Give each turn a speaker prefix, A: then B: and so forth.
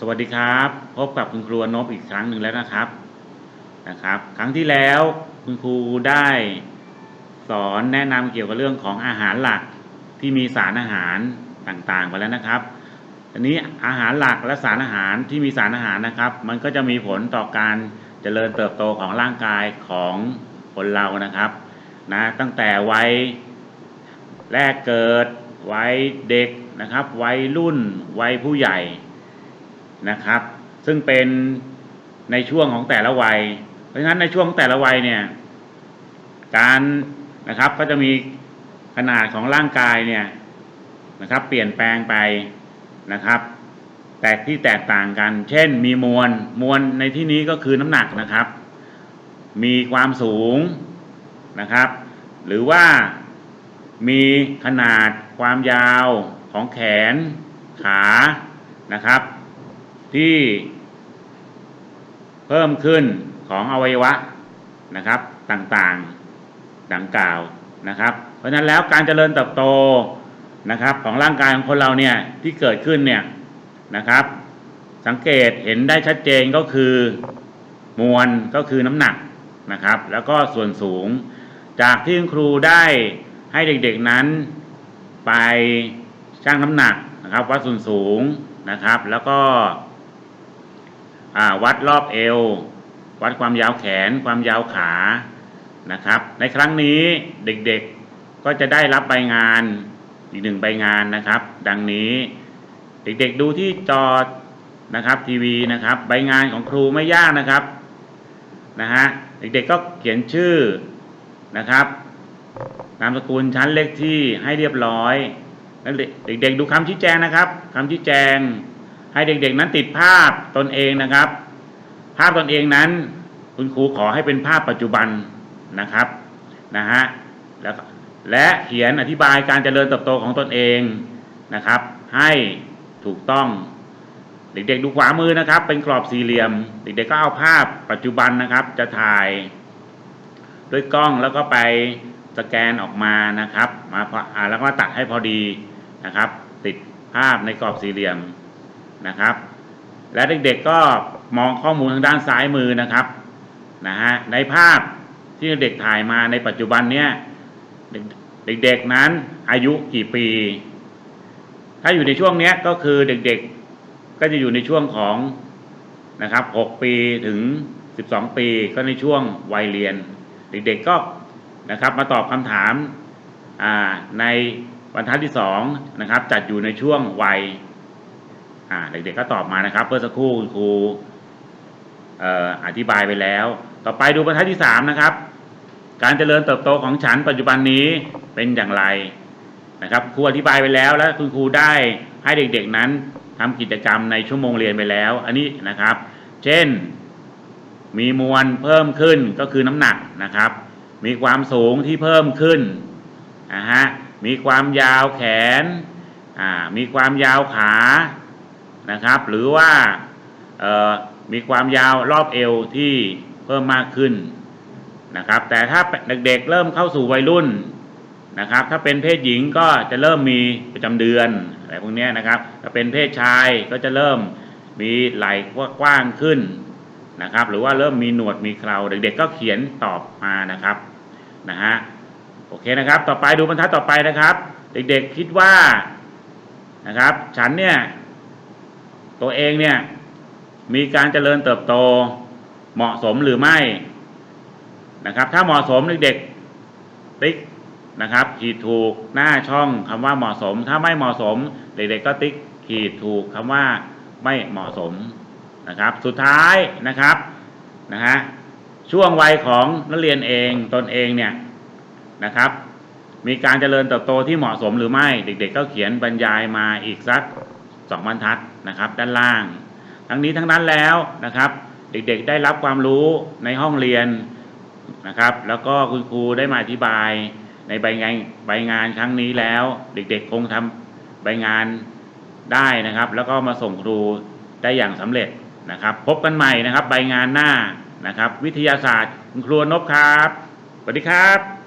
A: สวัสดีครับ พบกับคุณครูนบอีกครั้งหนึ่งแล้วนะครับนะครับ ครั้งที่แล้วคุณครูได้สอนแนะนำเกี่ยวกับเรื่องของอาหารหลักที่มีสารอาหารต่างๆไปแล้วนะครับอันนี้อาหารหลักและสารอาหารที่มีสารอาหารนะครับ มันก็จะมีผลต่อการเจริญเติบโตของร่างกายของคนเรานะครับนะตั้งแต่วัยแรกเกิดวัยเด็กนะครับวัยรุ่นวัยผู้ใหญ่ นะครับ ซึ่งเป็นในช่วงของแต่ละวัย เพราะฉะนั้นในช่วงแต่ละวัยเนี่ยการนะครับก็จะมีขนาดของร่างกายเนี่ยนะครับ เปลี่ยนแปลงไปนะครับ แตกที่แตกต่างกัน เช่น มีมวลมวลในที่นี้ก็คือน้ำหนักนะครับ มีความสูงนะครับ หรือว่ามีขนาดความยาวของแขนขานะครับ ที่เพิ่มขึ้นของอวัยวะนะครับต่างๆดังกล่าวนะครับ เพราะฉะนั้นแล้วการเจริญเติบโตนะครับ ของร่างกายของคนเราเนี่ยที่เกิดขึ้นเนี่ยนะครับ สังเกตเห็นได้ชัดเจนก็คือมวลก็คือน้ำหนักนะครับ แล้วก็ส่วนสูง จากที่คุณครูได้ให้เด็กๆนั้น ไปชั่งน้ำหนักนะครับวัดส่วนสูงนะครับ แล้วก็ วัดรอบเอว วัดความยาวแขน ความยาวขานะครับ ในครั้งนี้เด็กๆก็จะได้รับใบงานอีกหนึ่งใบงานนะครับ ดังนี้เด็กๆดูที่จอนะครับทีวีนะครับ ใบงานของครูไม่ยากนะครับนะฮะเด็กๆก็เขียนชื่อนะครับนามสกุลชั้นเลขที่ให้เรียบร้อยแล้วเด็กๆดูคำชี้แจงนะครับคำชี้แจง ให้เด็กๆนั้นติดภาพตนเองนะครับ ภาพตนเองนั้น คุณครูขอให้เป็นภาพปัจจุบันนะครับนะฮะแล้วและเขียนอธิบายการเจริญเติบโตของตนเองนะครับ ให้ถูกต้อง เด็กๆดูขวามือนะครับ เป็นกรอบสี่เหลี่ยม เด็กๆก็เอาภาพปัจจุบันนะครับ จะถ่าย ด้วยกล้องแล้วก็ไปสแกนออกมานะครับ มาแล้วก็ตัดให้พอดีนะครับ ติดภาพในกรอบสี่เหลี่ยม นะครับ และเด็กๆก็มองข้อมูลทางด้านซ้ายมือนะครับนะฮะในภาพที่เด็กถ่ายมาในปัจจุบันเนี้ยเด็กๆนั้นอายุกี่ปี ถ้าอยู่ในช่วงนี้ก็คือเด็กๆก็จะอยู่ในช่วงของนะครับ 6 ปีถึง 12 ปีก็ในช่วงวัยเรียน เด็กๆก็นะครับมาตอบคำถามในบรรทัดที่2นะครับจัดอยู่ในช่วงวัย เด็กๆก็ตอบมานะครับเพื่อสักครู่คุณครูอธิบายไปแล้ว ต่อไปดูบรรทัดที่3นะครับ การเจริญเติบโตของฉันปัจจุบันนี้เป็นอย่างไรนะครับครูอธิบายไปแล้วและคุณครูได้ให้เด็กๆนั้นทำกิจกรรมในชั่วโมงเรียนไปแล้ว อันนี้นะครับ เช่น มีมวลเพิ่มขึ้นก็คือน้ำหนักนะครับ มีความสูงที่เพิ่มขึ้นนะฮะมีความยาวแขนอ่ามีความยาวขา นะครับ หรือว่ามีความยาวรอบเอวที่เพิ่มมากขึ้นนะครับ แต่ถ้าเด็กๆเริ่มเข้าสู่วัยรุ่นนะครับ ถ้าเป็นเพศหญิงก็จะเริ่มมีประจำเดือนอะไรพวกนี้นะครับ ถ้าเป็นเพศชายก็จะเริ่มมีไหล่กว้างขึ้นนะครับ หรือว่าเริ่มมีหนวดมีเคราเด็ก ๆ ก็เขียนตอบมานะครับนะฮะโอเคนะครับ ต่อไปดูบรรทัดต่อไปนะครับ เด็กๆคิดว่านะครับ ฉันเนี่ย ตัวเองเนี่ย มีการเจริญเติบโตเหมาะสมหรือไม่นะครับ ถ้าเหมาะสมเด็กๆติ๊กนะครับ ขีดถูกหน้าช่องคำว่าเหมาะสม ถ้าไม่เหมาะสม เด็กๆก็ติ๊กขีดถูกคำว่าไม่เหมาะสมนะครับ สุดท้ายนะครับนะฮะช่วงวัยของนักเรียนเองตนเองเนี่ยนะครับ มีการเจริญเติบโตที่เหมาะสมหรือไม่ เด็ก ๆ ก็เขียนบรรยายมาอีกสัก สองบรรทัดนะครับด้านล่าง ทั้งนี้ทั้งนั้นแล้วนะครับ เด็กๆได้รับความรู้ในห้องเรียนนะครับ แล้วก็คุณครูได้มาอธิบายในใบงานใบงานครั้งนี้แล้ว เด็กๆคงทำใบงานได้นะครับ แล้วก็มาส่งครูได้อย่างสำเร็จนะครับ พบกันใหม่นะครับ ใบงานหน้านะครับ วิทยาศาสตร์คุณครูนบครับสวัสดีครับ